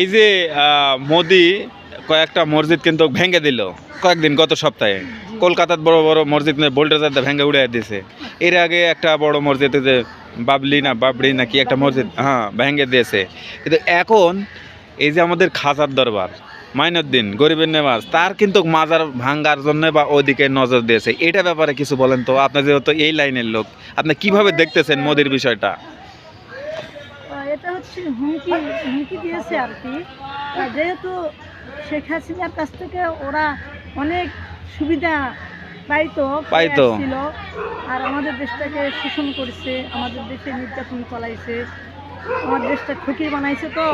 এই যে মোদি কয়েকটা মসজিদ কিন্তু ভেঙে দিল কয়েকদিন, গত সপ্তাহে। কলকাতার বড় বড় মসজিদ বোল্ডার ভেঙে উড়ে দিয়েছে এর আগে একটা বড় মসজিদ যে বাবলি না, বাবরি না কি একটা মসজিদ হ্যাঁ ভেঙে দিয়েছে। কিন্তু এখন এই যে আমাদের খাজার দরবার, মাইনুদ্দিন, গরিবের নেওয়াজ তার কিন্তু মাজার ভাঙ্গার জন্য বা ওদিকে নজর দিয়েছে। এটা ব্যাপারে কিছু বলেন তো আপনার যেহেতু এই লাইনের লোক, আপনি কীভাবে দেখতেছেন মোদির বিষয়টা? এটা হচ্ছে হুমকি হুমকি দিয়েছে আর কি। যেহেতু শেখ হাসিনার কাছ থেকে ওরা অনেক সুবিধা পাইতো পাইতো। ছিল আর আমাদের দেশটাকে শোষণ করছে আমাদের দেশে নির্যাতন চালাইছে। আমাদের দেশটা ফকির বানাইছে তো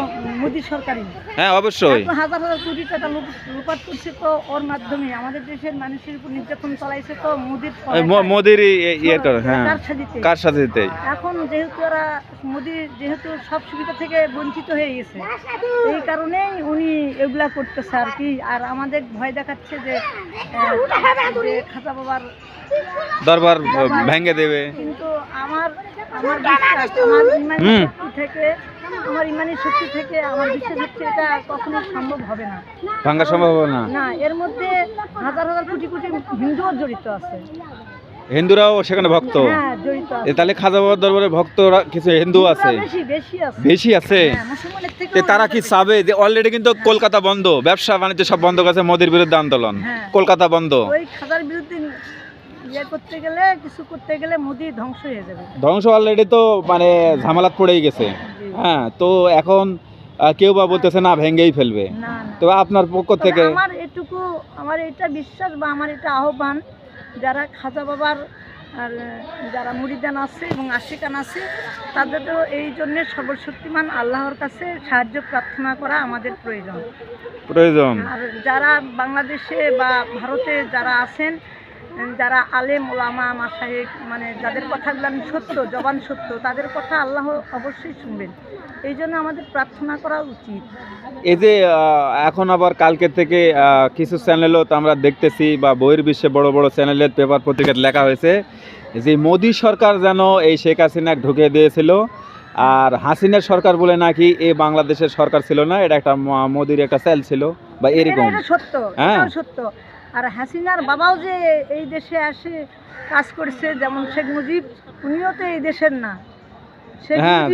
মোদী সরকারই। হ্যাঁ অবশ্যই। হাজার হাজার কোটি টাকা লুট- করছে তো ওর মাধ্যমে। আমাদের দেশের মানুষের উপর নির্যাতন চালাইছে তো মোদির মোদির ইয়ে করে হ্যাঁ। কার সাথে এখন যেহেতু ওরা মোদি যেহেতু সব সুবিধা থেকে বঞ্চিত হয়ে গেছে এই কারণেই উনি এগুলা করতেছে আর কি। আর আমাদের ভয় দেখাচ্ছে যে খাজা বাবার দরবার ভেঙে দেবে। কিন্তু আমার আমার বিশ্বাস আমার ইমানি হুম। শক্তি থেকে আমার ইমানি শক্তি থেকে আমার বিশ্বাস হচ্ছে এটা কখনোই সম্ভব হবে না। ভাঙ্গা সম্ভব হবে না। না এর মধ্যে হাজার হাজার কোটি কোটি হিন্দুও জড়িত আছে। হিন্দুরাও সেখানে ভক্ত। হ্যাঁ এ তাহলে খাজা বাবার দরবারে ভক্তরা কিছু হিন্দু আছে? বেশি আছে। আছে? হ্যাঁ, তারা কি চাবে যে অলরেডি কিন্তু কলকাতা বন্ধ? ব্যবসা বাণিজ্য সব বন্ধ করেছে মোদির বিরুদ্ধে আন্দোলন। হ্যাঁ। কলকাতা বন্ধ। খাজার বিরুদ্ধে ইয়ে করতে গেলে কিছু করতে গেলে মোদি ধ্বংস হয়ে যাবে। ধ্বংস অলরেডি তো মানে ঝামেলাত পড়েই গেছে। হ্যাঁ তো এখন কেউ বা বলতেছে না ভেঙেই ফেলবে। তো আপনার পক্ষ থেকে আমার এটুকু আমার এটা বিশ্বাস বা আমার এটা আহ্বান যারা খাজা বাবার আর যারা মুরিদান আছে এবং আশিকান আছে তাদেরও এই জন্য সর্বশক্তিমান আল্লাহর কাছে সাহায্য প্রার্থনা করা আমাদের প্রয়োজন। প্রয়োজন। আর যারা বাংলাদেশে বা ভারতে যারা আছেন যারা আলেম ওলামা মাসাহেক মানে যাদের কথাগুলো আমি সত্য জবান সত্য তাদের কথা আল্লাহ অবশ্যই শুনবেন। এই জন্য আমাদের প্রার্থনা করা উচিত। এই যে এখন আবার কালকে থেকে কিছু চ্যানেলও তো আমরা দেখতেছি বা বইয়ের বিশ্বে বড় বড় চ্যানেলের পেপার পত্রিকায় লেখা হয়েছে যে মোদি সরকার যেন এই শেখ হাসিনা ঢুকে দিয়েছিল। আর হাসিনার সরকার বলে নাকি এই বাংলাদেশের সরকার ছিল না এটা একটা মোদির একটা সেল ছিল বা এরকম। সত্য হ্যাঁ। সত্য। আর হাসিনার বাবাও যে এই দেশে আসে কাজ করছে যেমন শেখ মুজিব উনিও তো এই দেশের না। হ্যাঁ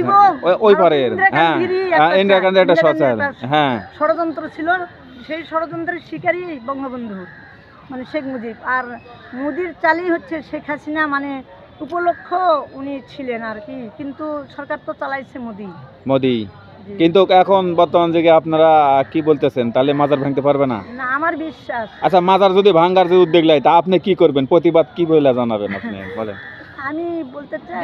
হ্যাঁ হ্যাঁ ষড়যন্ত্র ছিল সেই ষড়যন্ত্রের শিকারই বঙ্গবন্ধু মানে শেখ মুজিব। আর মোদির চালই হচ্ছে শেখ হাসিনা মানে উপলক্ষ উনি ছিলেন আর কি কিন্তু সরকার তো চালাইছে মোদি। মোদি। কিন্তু এখন বর্তমান যুগে আপনারা কি বলতেছেন? তাহলে মাজার ভাঙতে পারবে না? না আমার বিশ্বাস। আচ্ছা মাজার যদি ভাঙ্গার যে উদ্যোগ লাই তা আপনি কি করবেন? প্রতিবাদ কি বলে জানাবেন আপনি? বলেন। আমি বলতে চাই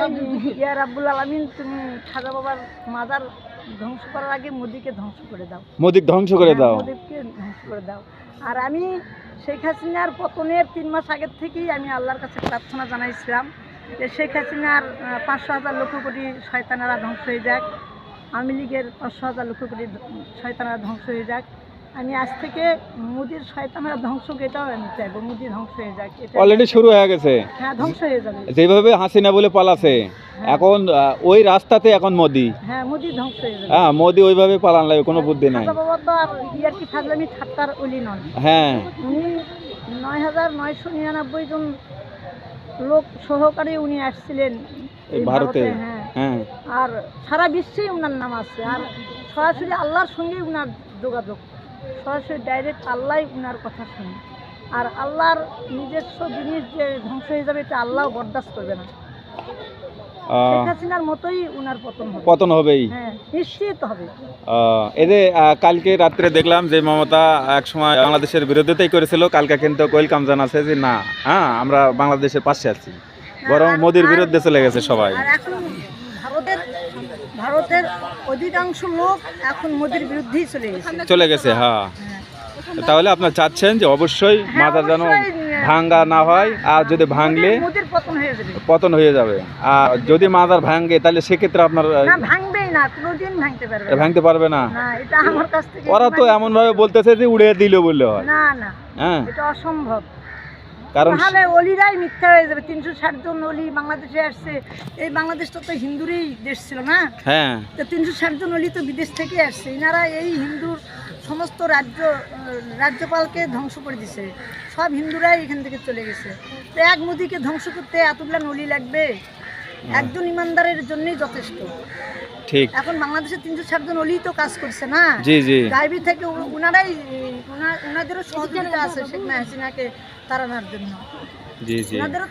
ইয়া রাব্বুল আলামিন তুমি খাজা বাবার মাজার ধ্বংস করার আগে মোদিকে ধ্বংস করে দাও। মোদিক ধ্বংস করে হ্যাঁ, দাও। মোদিকে ধ্বংস করে দাও। আর আমি শেখ হাসিনার পতনের তিন মাস আগের থেকেই আমি আল্লাহর কাছে প্রার্থনা জানাইছিলাম যে শেখ হাসিনার পাঁচশো হাজার লক্ষ কোটি শয়তানেরা ধ্বংস হয়ে যাক। আওয়ামী লীগের পাঁচশো হাজার লক্ষ কোটি শয়তানেরা ধ্বংস হয়ে যাক। আমি আজ থেকে মোদির শয়তানেরা ধ্বংস এটাও আমি চাইব মোদি ধ্বংস হয়ে যাক অলরেডি শুরু হয়ে গেছে। হ্যাঁ ধ্বংস হয়ে যাবে। যেভাবে হাসিনা বলে পালাছে এখন ওই রাস্তাতে এখন মোদি। হ্যাঁ মোদি ধ্বংস হয়ে যাবে। হ্যাঁ মোদি ওইভাবে পালান লাগে কোনো বুদ্ধি নাই। বাবা তো আর ইয়ার কি ফাজলামি ঠাট্টার নন। হ্যাঁ। উনি নয় হাজার নয়শো নিরানব্বই জন লোক সহকারে উনি আসছিলেন ভারতে। হ্যাঁ হ্যাঁ। আর সারা বিশ্বেই উনার নাম আছে। আর সরাসরি আল্লাহর সঙ্গেই উনার যোগাযোগ। সরাসরি ডাইরেক্ট আল্লাহ উনার কথা শুনে। আর আল্লাহর নিজস্ব জিনিস যে ধ্বংস হয়ে যাবে এটা আল্লাহ বরদাস্ত করবে না। পতন পতন হবেই। হ্যাঁ এই যে কালকে রাত্রে দেখলাম যে মমতা এক সময় বাংলাদেশের বিরোধিতাই করেছিল। কালকে কিন্তু যে না হ্যাঁ আমরা বাংলাদেশের পাশে আছি। বরং আর- মোদির বিরুদ্ধে চলে গেছে সবাই। ভারতের ভারতের অধিকাংশ লোক এখন মোদির বিরুদ্ধেই চলে গেছে। চলে গেছে হ্যাঁ। তাহলে আপনার চাচ্ছেন যে অবশ্যই হ্যাঁ, মাজার যেন ভাঙ্গা না হয় আর যদি ভাঙলে পতন হয়ে যাবে। আর যদি মাদার ভাঙে তাহলে সেক্ষেত্রে আপনার ভাঙতে পারবে না। ওরা তো এমন ভাবে বলতেছে যে উড়িয়ে দিল বললে হয়। হ্যাঁ। এটা অসম্ভব। কারণ তাহলে অলিরাই মিথ্যা হয়ে যাবে। তিনশো ষাট জন অলি বাংলাদেশে আসছে। এই বাংলাদেশটা তো হিন্দুরই দেশ ছিল না? হ্যাঁ। তো তিনশো ষাট জন অলি তো বিদেশ থেকে আসছে। এনারা এই হিন্দুর সমস্ত রাজ্য রাজ্যপালকে ধ্বংস করে দিছে। সব হিন্দুরাই এখান থেকে চলে গেছে। তো এক মোদিকে ধ্বংস করতে এতগুলা নলি লাগবে? একজন ইমানদারের জন্যই যথেষ্ট। ঠিক। এখন বাংলাদেশে তিনশো ষাট জন অলি তো কাজ করছে না? জি জি। গাইবি থেকে ওনারাই উনাদেরও সহযোগিতা আছে শেখ হাসিনাকে তাড়ানোর জন্য। জি জি। ওনাদেরও